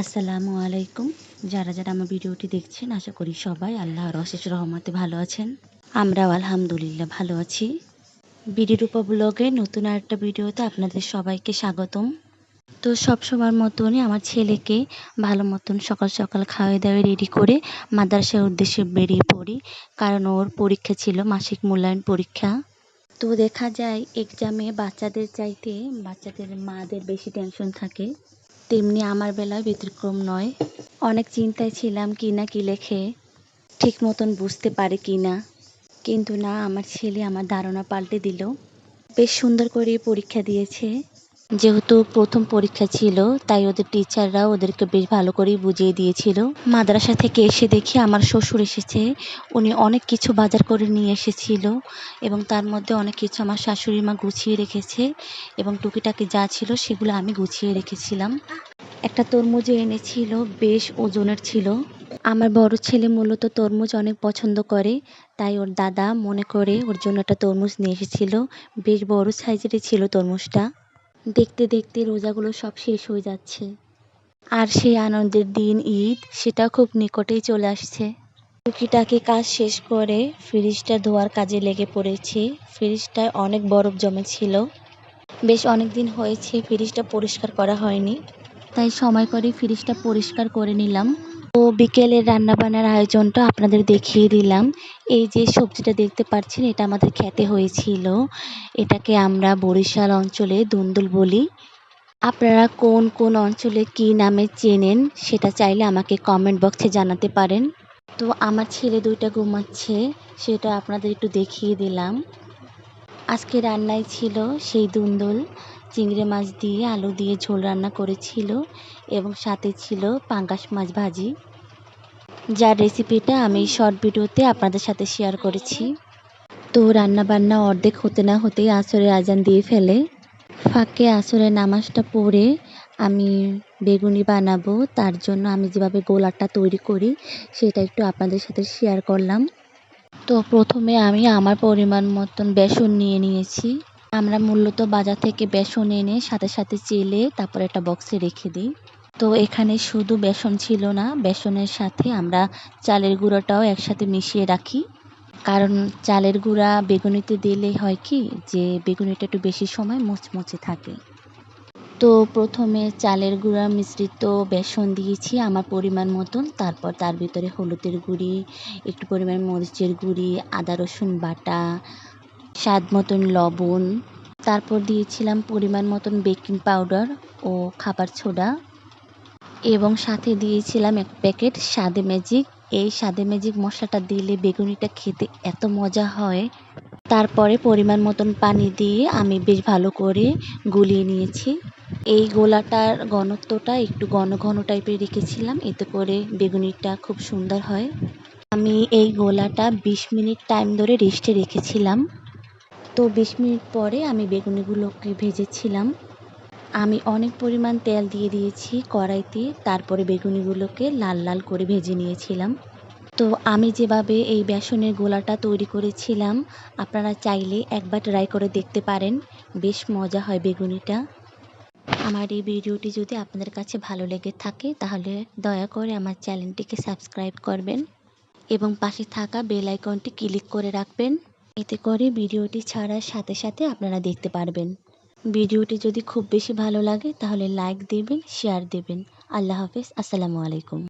আসসালামু আলাইকুম। যারা যারা আমার ভিডিওটি দেখছেন, আশা করি সবাই আল্লাহর অশেষ রহমতে ভালো আছেন। আমরাও আলহামদুলিল্লাহ ভালো আছি। বিডিরূপা ব্লগে নতুন আরেকটা ভিডিওতে আপনাদের সবাইকে স্বাগতম। তো সব সময় মতনই আমার ছেলেকে ভালো মতন সকাল সকাল খাওয়াই দাওয়াই রেডি করে মাদ্রাসার উদ্দেশ্যে বেরিয়ে পড়ি, কারণ ওর পরীক্ষা ছিল মাসিক মূল্যায়ন পরীক্ষা। তো দেখা যায় এক্সামে বাচ্চাদের চাইতে বাচ্চাদের মাদের বেশি টেনশন থাকে। তেমনি আমার বেলায় ব্যতিক্রম নয়। অনেক চিন্তায় ছিলাম কি না কি লেখে, ঠিক মতন বুঝতে পারে কি না। কিন্তু না, আমার ছেলে আমার ধারণা পাল্টে দিল। বেশ সুন্দর করে পরীক্ষা দিয়েছে। যেহেতু প্রথম পরীক্ষা ছিল, তাই ওদের টিচাররা ওদেরকে বেশ ভালো করেই বুঝিয়ে দিয়েছিল। মাদ্রাসা থেকে এসে দেখি আমার শ্বশুর এসেছে। উনি অনেক কিছু বাজার করে নিয়ে এসেছিল এবং তার মধ্যে অনেক কিছু আমার শাশুড়ি মা গুছিয়ে রেখেছে এবং টুকিটাকি যা ছিল সেগুলো আমি গুছিয়ে রেখেছিলাম। একটা তরমুজ এনেছিল, বেশ ওজনের ছিল। আমার বড় ছেলে মূলত তরমুজ অনেক পছন্দ করে, তাই ওর দাদা মনে করে ওর জন্য একটা তরমুজ নিয়ে এসেছিল। বেশ বড় সাইজেরই ছিল তরমুজটা। দেখতে দেখতে রোজাগুলো সব শেষ হয়ে যাচ্ছে। আর সেই আনন্দের দিন ঈদ, সেটা খুব নিকটেই চলে আসছে। টুকিটাকি কাজ শেষ করে ফ্রিজটা ধোয়ার কাজে লেগে পড়েছি। ফ্রিজটায় অনেক বরফ জমেছিল। বেশ অনেক দিন হয়েছে, ফ্রিজটা পরিষ্কার করা হয়নি। তাই সময় করে ফ্রিজটা পরিষ্কার করে নিলাম। তো বিকেলের রান্নাবান্নার আয়োজনটা আপনাদের দেখিয়ে দিলাম। এই যে সবজিটা দেখতে পাচ্ছেন, এটা আমাদের খেতে হয়েছিল। এটাকে আমরা বরিশাল অঞ্চলে দুন্দুল বলি। আপনারা কোন কোন অঞ্চলে কি নামে চেনেন সেটা চাইলে আমাকে কমেন্ট বক্সে জানাতে পারেন। তো আমার ছেলে দুইটা ঘুমাচ্ছে, সেটা আপনাদের একটু দেখিয়ে দিলাম। আজকে রান্নায় ছিল সেই দুন্দুল। চিংড়ি মাছ দিয়ে আলু দিয়ে ঝোল রান্না করেছিল এবং সাথে ছিল পাঙ্গাস মাছ ভাজি। যার রেসিপিটা আমি শর্ট ভিডিওতে আপনাদের সাথে শেয়ার করেছি। তো রান্না বান্না অর্ধেক হতে না হতেই আসরে আজান দিয়ে ফেলে। ফাঁকে আসরে নামাজটা পড়ে আমি বেগুনি বানাবো, তার জন্য আমি যেভাবে গোলাটা তৈরি করি সেটা একটু আপনাদের সাথে শেয়ার করলাম। তো প্রথমে আমি আমার পরিমাণ মতন বেসন নিয়ে নিয়েছি। আমরা মূলত বাজার থেকে বেসন এনে সাথে সাথে চেলে তারপর একটা বক্সে রেখে দিই। তো এখানে শুধু বেসন ছিল না, বেসনের সাথে আমরা চালের গুঁড়োটাও একসাথে মিশিয়ে রাখি। কারণ চালের গুঁড়া বেগুনিতে দিলে হয় কি, যে বেগুনিটা একটু বেশি সময় মুচমুচে থাকে। তো প্রথমে চালের গুঁড়া মিশ্রিত বেসন দিয়েছি আমার পরিমাণ মতন, তারপর তার ভিতরে হলুদের গুঁড়ি, একটু পরিমাণ মরিচের গুঁড়ি, আদা রসুন বাটা স্বাদ মতন লবণ, তারপর দিয়েছিলাম পরিমাণ মতন বেকিং পাউডার ও খাবার সোডা এবং সাথে দিয়েছিলাম এক প্যাকেট স্বাদে ম্যাজিক। এই স্বাদে ম্যাজিক মশলাটা দিলে বেগুনিটা খেতে এত মজা হয়। তারপরে পরিমাণ মতন পানি দিয়ে আমি বেশ ভালো করে গুলিয়ে নিয়েছি। এই গোলাটার ঘনত্বটা একটু ঘন ঘন টাইপের রেখেছিলাম, এতে করে বেগুনিটা খুব সুন্দর হয়। আমি এই গোলাটা বিশ মিনিট টাইম ধরে রেস্টে রেখেছিলাম। তো বিশ মিনিট পরে আমি বেগুনিগুলোকে ভেজেছিলাম। আমি অনেক পরিমাণ তেল দিয়ে দিয়েছি কড়াইতে, তারপরে বেগুনিগুলোকে লাল লাল করে ভেজে নিয়েছিলাম। তো আমি যেভাবে এই বেসনের গোলাটা তৈরি করেছিলাম, আপনারা চাইলে একবার ট্রাই করে দেখতে পারেন। বেশ মজা হয় বেগুনিটা। আমার এই ভিডিওটি যদি আপনাদের কাছে ভালো লেগে থাকে, তাহলে দয়া করে আমার চ্যানেলটিকে সাবস্ক্রাইব করবেন এবং পাশে থাকা বেল আইকনটি ক্লিক করে রাখবেন। এতে করে ভিডিওটি ছাড়ার সাথে সাথে আপনারা দেখতে পারবেন। ভিডিওটি যদি খুব বেশি ভালো লাগে তাহলে লাইক দেবেন শেয়ার দেবেন। আল্লাহ হাফেজ, আসসালামু আলাইকুম।